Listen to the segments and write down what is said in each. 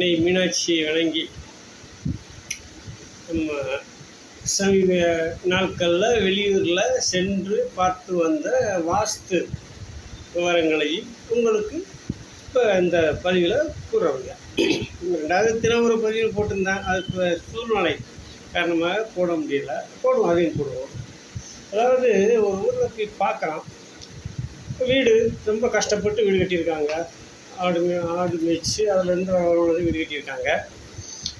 நிகழ்ச்சியை வழங்கி நம்ம சமீப நாட்களில் வெளியூரில் சென்று பார்த்து வந்த வாஸ்து விவரங்களையும் உங்களுக்கு இப்போ அந்த பதிவில் கூறவில்லை. ரெண்டாவது தினம் ஒரு பதிவு போட்டிருந்தேன் அது இப்போ சூழ்நிலை காரணமாக போட முடியல. போடுவோம் அதையும் போடுவோம். அதாவது ஒரு ஊரில் போய் பார்க்குறோம் வீடு ரொம்ப கஷ்டப்பட்டு வீடு கட்டியிருக்காங்க. ஆடு மே ஆடு மேய்ச்சி அதுலேருந்து வரவங்களுக்கு வீடு கட்டியிருக்காங்க.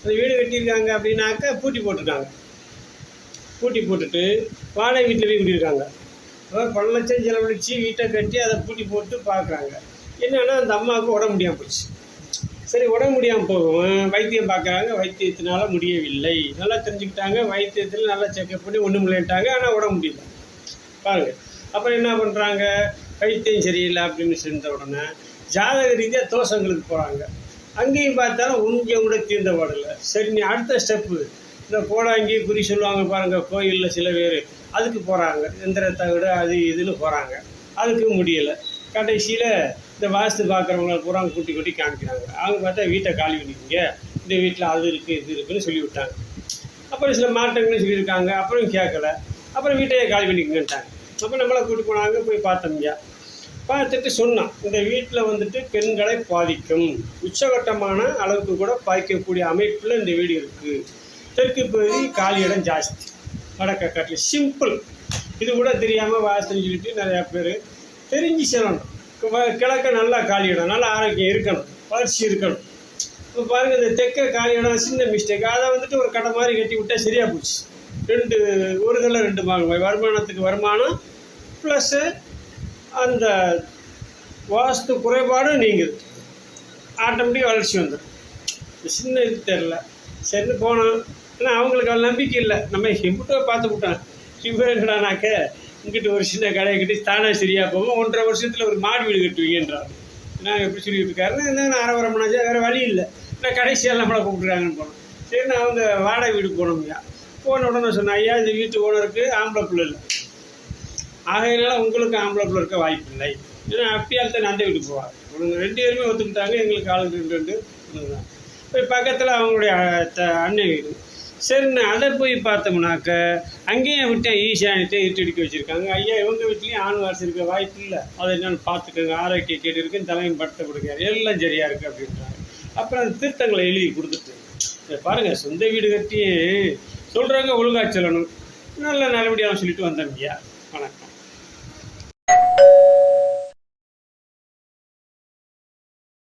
அந்த வீடு கட்டியிருக்காங்க அப்படின்னாக்கா பூட்டி போட்டிருக்காங்க. பூட்டி போட்டுட்டு வாடகை வீட்டில் போய் குடியிருக்காங்க. அதாவது பல லட்சம் செலவழித்து வீட்டை கட்டி அதை பூட்டி போட்டு பார்க்குறாங்க. என்னன்னா அந்த அம்மாவுக்கு உடம்பு முடியாமல் போச்சு. சரி உடம்பு முடியாமல் போகும் வைத்தியம் பார்க்குறாங்க. வைத்தியத்தினால முடியவில்லை. நல்லா தெரிஞ்சுக்கிட்டாங்க. வைத்தியத்தில் நல்லா செக்கப் பண்ணி ஒன்றும் இல்லைன்ட்டாங்க. ஆனால் உடம்பு முடியல. பாருங்கள் அப்புறம் என்ன பண்ணுறாங்க வைத்தியம் சரியில்லை அப்படின்னு சொன்ன உடனே ஜாதக ரீதியாக தோஷங்களுக்கு போகிறாங்க அங்கேயும் பார்த்தாலும் உங்கள் கூட தீர்ந்த பாடலை சரி நீ அடுத்த ஸ்டெப்பு இந்த கோடாங்கி குறி சொல்லுவாங்க பாருங்கள் கோயிலில் சில பேர். அதுக்கு போகிறாங்க எந்திர தவிட அது இதுன்னு போகிறாங்க அதுக்கு முடியலை. கடைசியில் இந்த வாஸ்து பார்க்குறவங்கள பூரா கூட்டி கூட்டி காமிக்கிறாங்க. அவங்க பார்த்தா வீட்டை காலி பண்ணிக்கிங்க. இந்த வீட்டில் அது இருக்குது இது இருக்குன்னு சொல்லி விட்டாங்க அப்புறம் சில மாற்றங்களும் சொல்லியிருக்காங்க. அப்புறம் கேட்கல. அப்புறம் வீட்டையே காலி பண்ணிக்கங்கன்ட்டாங்க. அப்போ நம்மளை கூட்டி போனாங்க போய் பார்த்தோம்யா பார்த்துட்டு சொன்னான் இந்த வீட்டில் வந்துட்டு பெண்களை பாதிக்கும். உச்சகட்டமான அளவுக்கு கூட பாதிக்கக்கூடிய அமைப்பில் இந்த வீடு இருக்குது தெற்கு பகுதி காலி இடம் ஜாஸ்தி. வடக்கக்கட்டில் சிம்பிள். இது கூட தெரியாமல் வாசல் சொல்லிட்டு நிறையா பேர் தெரிஞ்சு செல்லணும். கிழக்க நல்லா காலி இடம் நல்லா ஆரோக்கியம் இருக்கணும் வளர்ச்சி இருக்கணும். இப்போ பாருங்கள் இந்த தெற்க காலி இடம் சின்ன மிஸ்டேக் அதை வந்துட்டு ஒரு கடை மாதிரி கட்டி விட்டா சரியாக போச்சு. ரெண்டு ஒரு தடவை ரெண்டு வாங்க வருமானத்துக்கு வருமானம் ப்ளஸ்ஸு அந்த வாஸ்து குறைபாடும் நீங்குது. ஆட்டோமேட்டிக் வளர்ச்சி வந்துடும் சின்ன இது தெரில சரின்னு போனோம் ஆனால் அவங்களுக்கு அவ்வளோ நம்பிக்கை இல்லை. நம்ம எம்பிட்டோ பார்த்து விட்டோம். இவர் என்னடானாக்க இங்கிட்டு ஒரு சின்ன கடையை கட்டி தானே சரியாக போவோம் ஒன்றரை வருஷத்தில் ஒரு மாடு வீடு கட்டுவீங்கன்றாங்க நான் எப்படி சொல்லிட்டு இருக்காருன்னா என்ன நான் அரை வேறு வழி இல்லை. நான் கடைசியாக நம்மளை கூப்பிட்றாங்கன்னு போனோம் சரி நான் அவங்க வாடகை வீடு போனோம்யா போன உடனே சொன்னேன் ஐயா இந்த வீட்டு ஓனருக்கு ஆம்பளை பிள்ளை இல்லை. ஆகையினால உங்களுக்கு ஆம்பளை பிள்ளை இருக்க வாய்ப்பு இல்லை ஏன்னா அப்படியால் தான் அந்த வீட்டுக்கு போவார். இவங்க ரெண்டு பேருமே ஒத்துக்கிட்டாங்க எங்களுக்கு ஆளுங்க ரெண்டு ரெண்டு தான். போய் பக்கத்தில் அவங்களுடைய த- அண்ணன் வீடு. சரி நான் அதை போய் பார்த்தோம்னாக்க அங்கேயும் விட்டேன் ஈஸியானிட்டே இருட்டடிக்க வச்சுருக்காங்க. ஐயா இவங்க வீட்லேயும் ஆண் வாரிசு இருக்க வாய்ப்பு இல்லை அதை என்னென்னு பார்த்துக்கோங்க. ஆரோக்கிய கேட்டு இருக்குன்னு தலைமை படுத்த கொடுக்காரு எல்லாம் சரியாக இருக்குது அப்படின்றாங்க. அப்புறம் அந்த திருத்தங்களை எழுதி கொடுத்துட்டு பாருங்கள் சொந்த வீடு கட்டி சொல்கிறாங்க ஒழுங்கா சொல்லணும். நல்ல நல்லபடியாக சொல்லிட்டு வந்தேன் ஐயா. வணக்கம்.